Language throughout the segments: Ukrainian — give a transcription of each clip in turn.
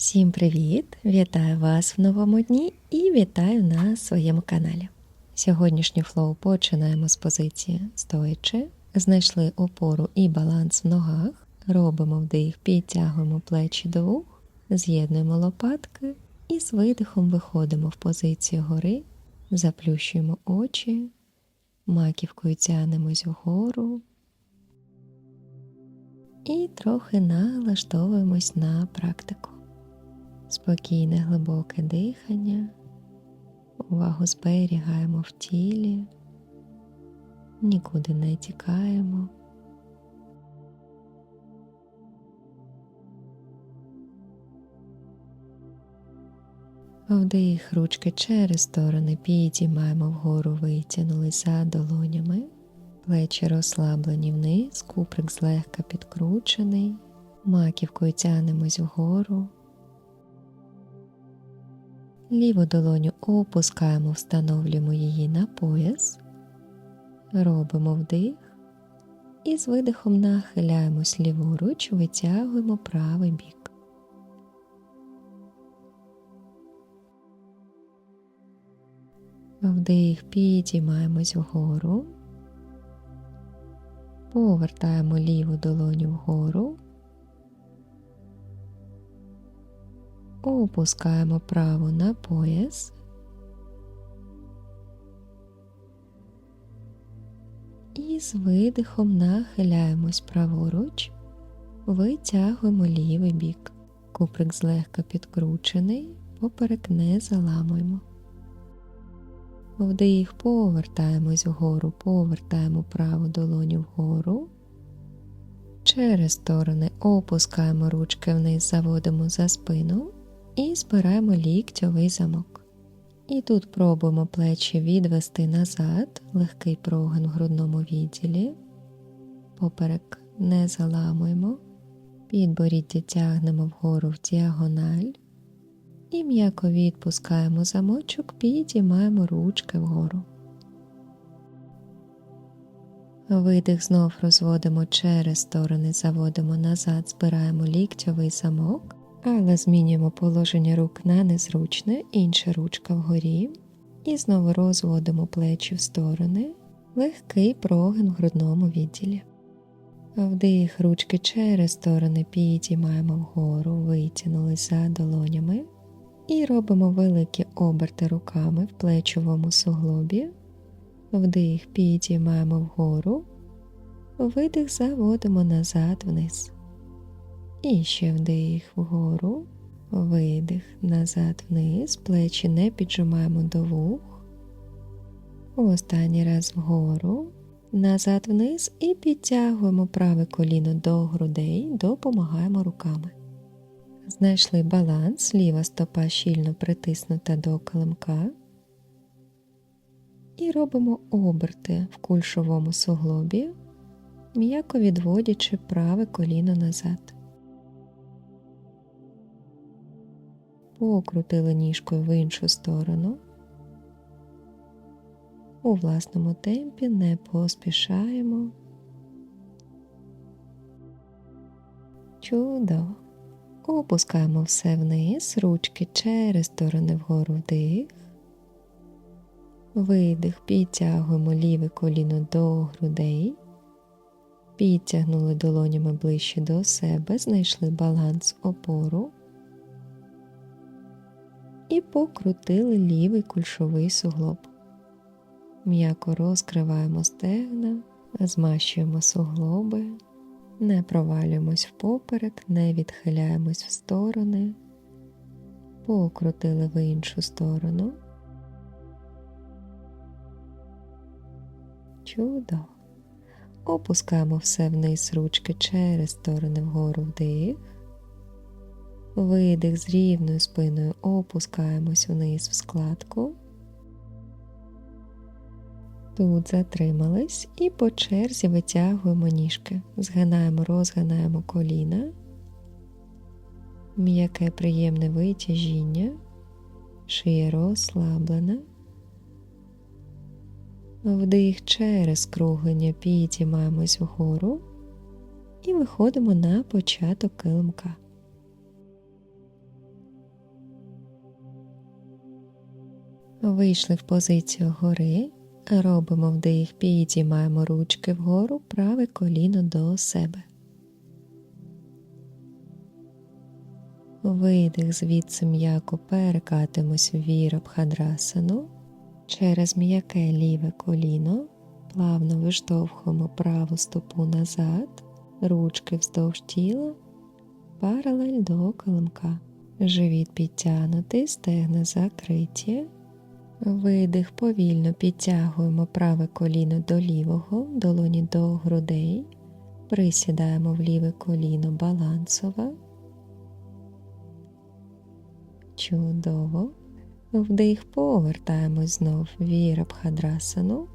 Всім привіт! Вітаю вас в новому дні і вітаю на своєму каналі. Сьогоднішній флоу починаємо з позиції стоячи, знайшли опору і баланс в ногах, робимо вдих, підтягуємо плечі до вух, з'єднуємо лопатки і з видихом виходимо в позицію гори, заплющуємо очі, маківкою тянемось вгору. І трохи налаштовуємось на практику. Спокійне глибоке дихання, увагу зберігаємо в тілі, нікуди не тікаємо. Вдих ручки через сторони підіймаємо вгору, витягнули за долонями, плечі розслаблені вниз, куприк злегка підкручений, маківкою тянемось вгору. Ліву долоню опускаємо, встановлюємо її на пояс, робимо вдих. І з видихом нахиляємось ліворуч, витягуємо правий бік. Вдих, підіймаємось вгору, повертаємо ліву долоню вгору, опускаємо праву на пояс. І з видихом нахиляємось праворуч, витягуємо лівий бік. Куприк злегка підкручений, поперек не заламуємо. Вдих, повертаємось вгору, повертаємо праву долоню вгору. Через сторони опускаємо ручки вниз, заводимо за спину і збираємо ліктьовий замок. І тут пробуємо плечі відвести назад, легкий прогин в грудному відділі, поперек не заламуємо, підборіддя тягнемо вгору в діагональ. І м'яко відпускаємо замочок, підіймаємо ручки вгору. Видих знов розводимо через сторони, заводимо назад, збираємо ліктьовий замок, але змінюємо положення рук на незручне, інша ручка вгорі. І знову розводимо плечі в сторони, легкий прогин в грудному відділі. Вдих ручки через сторони підіймаємо вгору, витягнули за долонями. І робимо великі оберти руками в плечовому суглобі, вдих підіймаємо вгору, видих заводимо назад вниз. І ще вдих вгору, видих назад вниз, плечі не піджимаємо до вух. Останній раз вгору, назад вниз і підтягуємо праве коліно до грудей, допомагаємо руками. Знайшли баланс, ліва стопа щільно притиснута до килимка. І робимо оберти в кульшовому суглобі, м'яко відводячи праве коліно назад. Покрутили ніжкою в іншу сторону. У власному темпі не поспішаємо. Чудово. Опускаємо все вниз, ручки через сторони вгору вдих. Видих, підтягуємо ліве коліно до грудей, підтягнули долонями ближче до себе, знайшли баланс опору і покрутили лівий кульшовий суглоб. М'яко розкриваємо стегна, змащуємо суглоби. Не провалюємось впоперек, не відхиляємось в сторони, покрутили в іншу сторону. Чудово. Опускаємо все вниз ручки через сторони вгору вдих. Видих з рівною спиною опускаємось вниз в складку. Тут затримались і по черзі витягуємо ніжки, згинаємо, розгинаємо коліна, м'яке приємне витяжіння, шия розслаблена, вдих через круглення підіймаємось вгору. І виходимо на початок килимка. Вийшли в позицію гори, робимо вдих, підіймаємо ручки вгору, праве коліно до себе. Видих звідси м'яко перекатимось в вірабхадрасану. Через м'яке ліве коліно плавно виштовхуємо праву стопу назад, ручки вздовж тіла, паралель до килимка. Живіт підтягнутий, стегна закриті. Видих повільно підтягуємо праве коліно до лівого, долоні до грудей. Присідаємо в ліве коліно балансово. Чудово. Вдих, повертаємось знов в вірабхадрасану.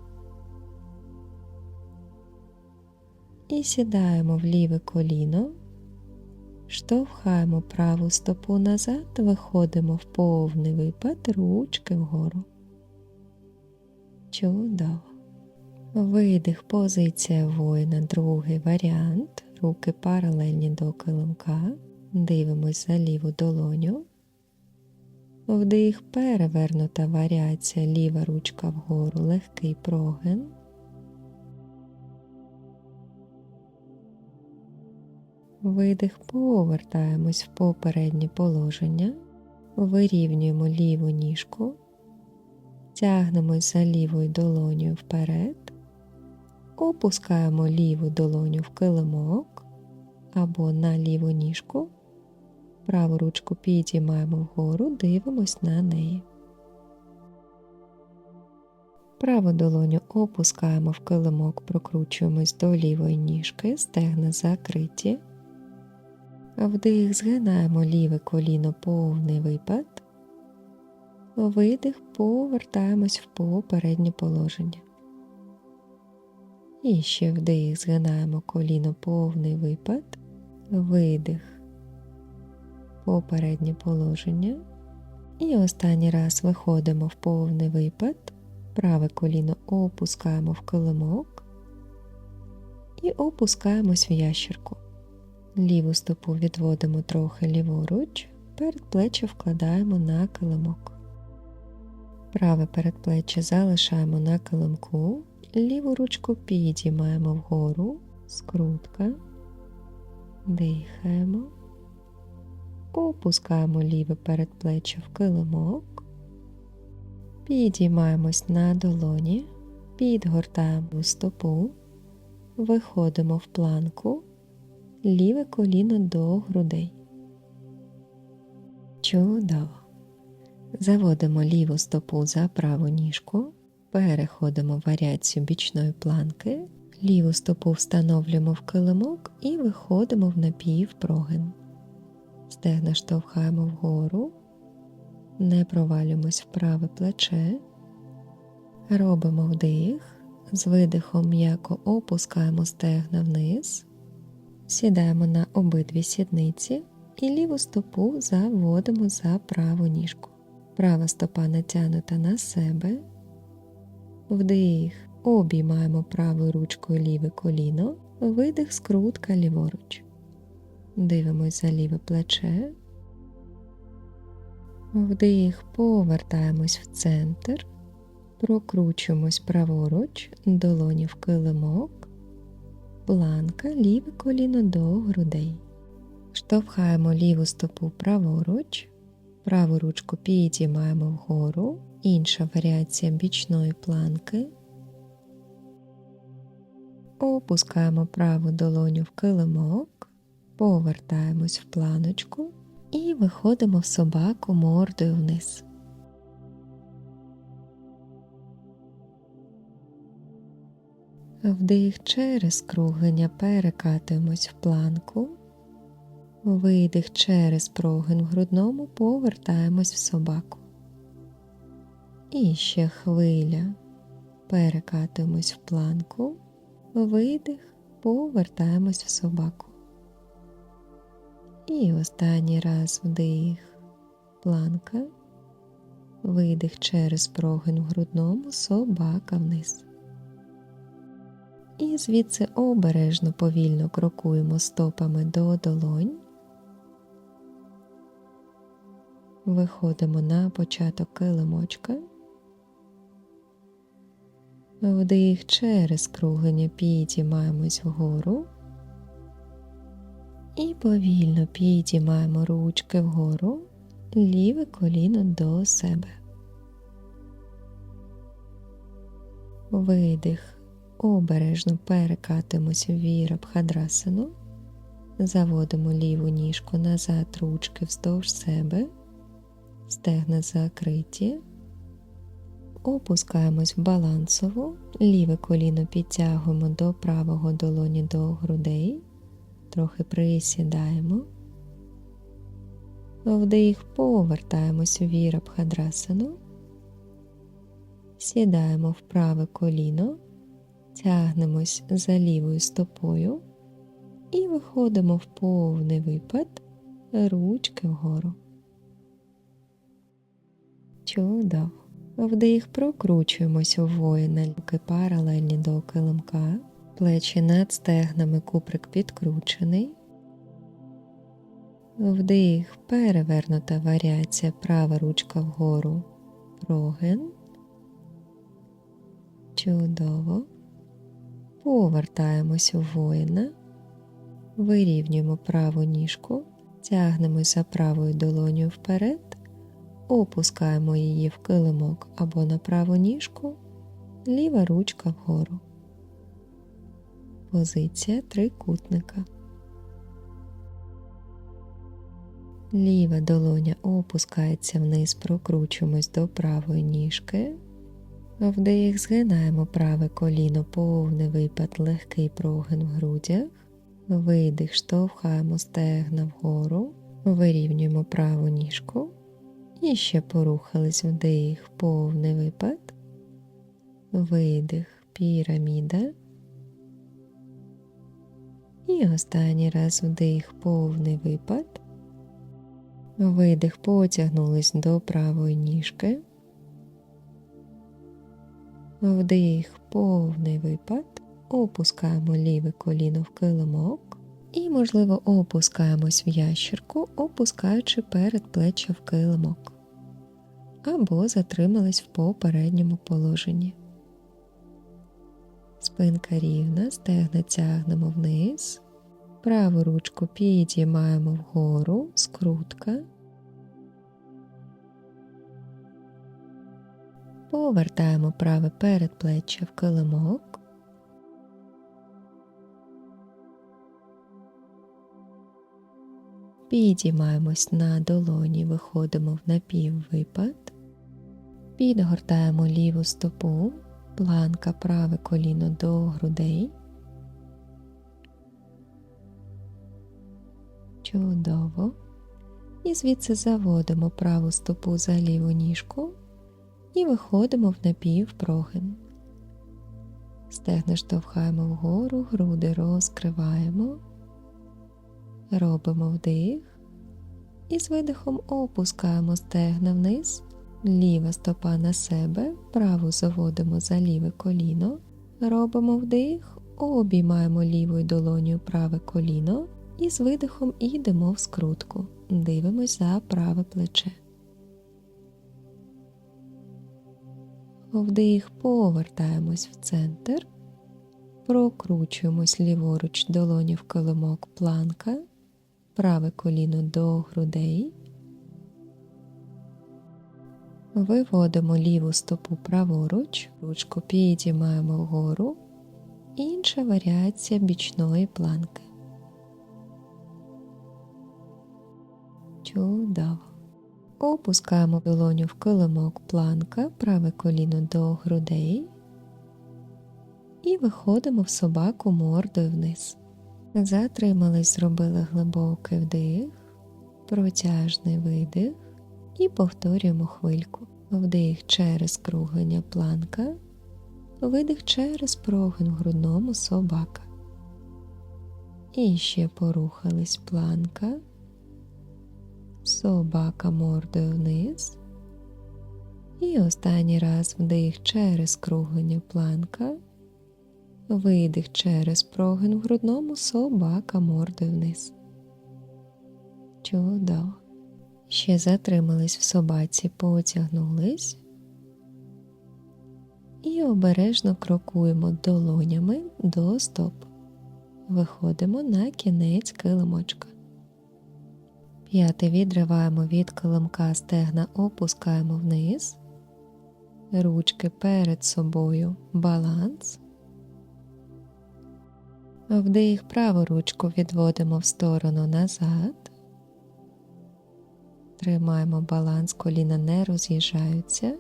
І сідаємо в ліве коліно, штовхаємо праву стопу назад, виходимо в повний випад, ручки вгору. Чудово. Видих, позиція воїна, другий варіант. Руки паралельні до килимка. Дивимось за ліву долоню. Вдих, перевернута варіація, ліва ручка вгору, легкий прогин. Видих, повертаємось в попереднє положення, вирівнюємо ліву ніжку, тягнемось за лівою долонею вперед, опускаємо ліву долоню в килимок або на ліву ніжку. Праву ручку підіймаємо вгору, дивимось на неї. Праву долоню опускаємо в килимок, прокручуємось до лівої ніжки, стегна закриті. Вдих, згинаємо ліве коліно повний випад. Видих, повертаємось в попереднє положення. І ще вдих, згинаємо коліно повний випад, видих попереднє положення. І останній раз виходимо в повний випад, праве коліно опускаємо в килимок і опускаємось в ящерку. Ліву стопу відводимо трохи ліворуч, передплече вкладаємо на килимок. Праве передплече залишаємо на килимку, ліву ручку підіймаємо вгору, скрутка, дихаємо. Опускаємо ліве передплече в килимок, підіймаємось на долоні, підгортаємо стопу, виходимо в планку, ліве коліно до грудей. Чудово. Заводимо ліву стопу за праву ніжку, переходимо в варіацію бічної планки, ліву стопу встановлюємо в килимок і виходимо в напівпрогин. Стегна штовхаємо вгору, не провалюємось в праве плече, робимо вдих, з видихом м'яко опускаємо стегна вниз, сідаємо на обидві сідниці і ліву стопу заводимо за праву ніжку. Права стопа натягнута на себе, вдих, обіймаємо правою ручкою ліве коліно, видих, скрутка ліворуч. Дивимось за ліве плече. Вдих, повертаємось в центр, прокручуємось праворуч, долоні в килимок, планка, ліве коліно до грудей. Штовхаємо ліву стопу праворуч, праву ручку підіймаємо вгору, інша варіація бічної планки. Опускаємо праву долоню в килимок, повертаємось в планочку і виходимо в собаку мордою вниз. Вдих через круглення перекатуємось в планку, видих через прогин в грудному повертаємось в собаку. І ще хвиля, перекатуємось в планку, видих, повертаємось в собаку. І останній раз вдих, планка, видих через прогин в грудному, собака вниз. І звідси обережно повільно крокуємо стопами до долонь. Виходимо на початок килимочка, Вдих через круглення підіймаємось вгору. І повільно підіймаємо ручки вгору, ліве коліно до себе. Видих. Обережно перекатимось в вірабхадрасану. Заводимо ліву ніжку назад, ручки вздовж себе, стегна закриті. Опускаємось в балансову, ліве коліно підтягуємо до правого долоні до грудей, трохи присідаємо. Вдих, повертаємось у вірабхадрасану. Сідаємо в праве коліно, тягнемось за лівою стопою і виходимо в повний випад, ручки вгору. Чудово. Вдих прокручуємося у воїна, руки паралельні до килимка, плечі над стегнами, куприк підкручений. Вдих, перевернута варіація, права ручка вгору, прогин. Чудово. Повертаємось у воїна, вирівнюємо праву ніжку, тягнемось за правою долоню вперед, опускаємо її в килимок або на праву ніжку, ліва ручка вгору. Позиція трикутника. Ліва долоня опускається вниз, прокручуємось до правої ніжки. Вдих згинаємо праве коліно, повний випад, легкий прогин в грудях. Видих, штовхаємо стегна вгору, вирівнюємо праву ніжку. І ще порухались вдих, повний випад. Видих, піраміда. І останній раз вдих, повний випад. Видих, потягнулись до правої ніжки. Вдих, повний випад. Опускаємо ліве коліно в килимок. І, можливо, опускаємось в ящерку, опускаючи передплеччя в килимок. Або затримались в попередньому положенні. Спинка рівна, стегна тягнемо вниз. Праву ручку підіймаємо вгору, скрутка. Повертаємо праве передплеччя в килимок. Підіймаємось на долоні, виходимо в напіввипад, підгортаємо ліву стопу, планка праве коліно до грудей. Чудово. І звідси заводимо праву стопу за ліву ніжку і виходимо в напівпрогин. Стегна штовхаємо вгору, груди розкриваємо, робимо вдих і з видихом опускаємо стегна вниз, ліва стопа на себе, праву заводимо за ліве коліно, робимо вдих, обіймаємо лівою долонію праве коліно і з видихом йдемо в скрутку. Дивимось за праве плече. Вдих, повертаємось в центр, прокручуємось ліворуч долоні в килимок планка, праве коліно до грудей. Виводимо ліву стопу праворуч, ручку підіймаємо вгору, інша варіація бічної планки. Чудово. Опускаємо долоню в килимок планка, праве коліно до грудей і виходимо в собаку мордою вниз. Затримались, зробили глибокий вдих, протяжний видих і повторюємо хвильку. Вдих через круглення планка, видих через прогин грудному собака. І ще порухались планка собака мордою вниз. І останній раз вдих через круглення планка, видих через прогин в грудному собака мордою вниз. Чудово. Ще затримались в собаці, потягнулись. і обережно крокуємо долонями до стоп. Виходимо на кінець килимочка. П'яти відриваємо від килимка стегна, опускаємо вниз, ручки перед собою, баланс. Вдих праву ручку відводимо в сторону назад. Тримаємо баланс, коліна не роз'їжджаються.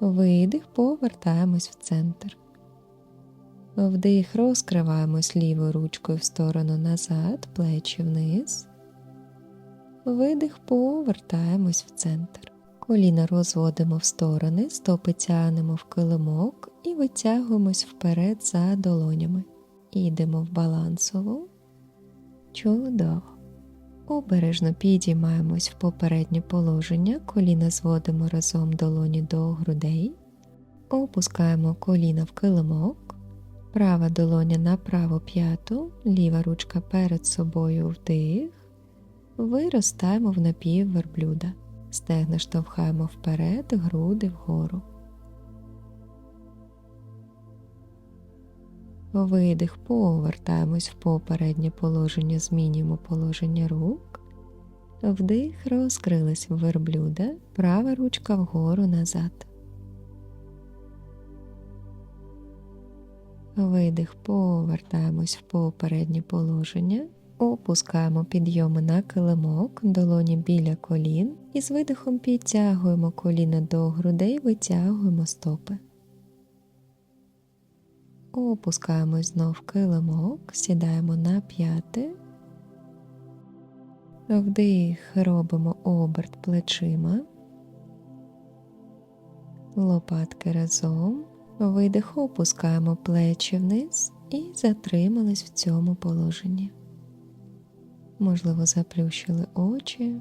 Видих, повертаємось в центр. Вдих, розкриваємось лівою ручкою в сторону назад, плечі вниз. Видих, повертаємось в центр. Коліна розводимо в сторони, стопи тягнемо в килимок і витягуємось вперед за долонями. Ідемо в балансову. Чудово. Обережно підіймаємось в попереднє положення, коліна зводимо разом долоні до грудей, опускаємо коліна в килимок, права долоня на праву п'яту, ліва ручка перед собою вдих, виростаємо в напів верблюда, стегна штовхаємо вперед, груди вгору. Видих, повертаємось в попереднє положення, змінюємо положення рук. Вдих, розкрилась в верблюда, права ручка вгору назад. Видих, повертаємось в попереднє положення, опускаємо підйоми на килимок, долоні біля колін і з видихом підтягуємо коліна до грудей, витягуємо стопи. Опускаємось знов килимок, сідаємо на п'яти. Вдих, робимо оберт плечима, лопатки разом, видих, опускаємо плечі вниз і затримались в цьому положенні. Можливо, заплющили очі,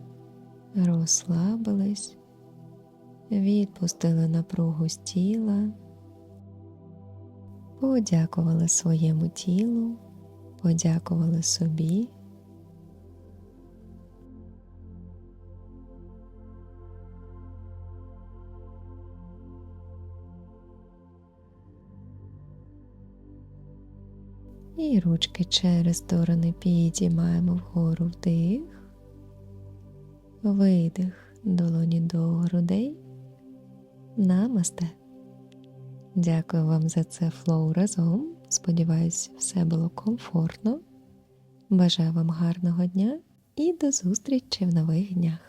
розслабились, відпустили напругу з тіла. Подякували своєму тілу, подякували собі. І ручки через сторони підіймаємо вгору вдих, видих, долоні до грудей. Намасте. Дякую вам за це флоу разом. Сподіваюсь, все було комфортно. Бажаю вам гарного дня і до зустрічі в нових днях.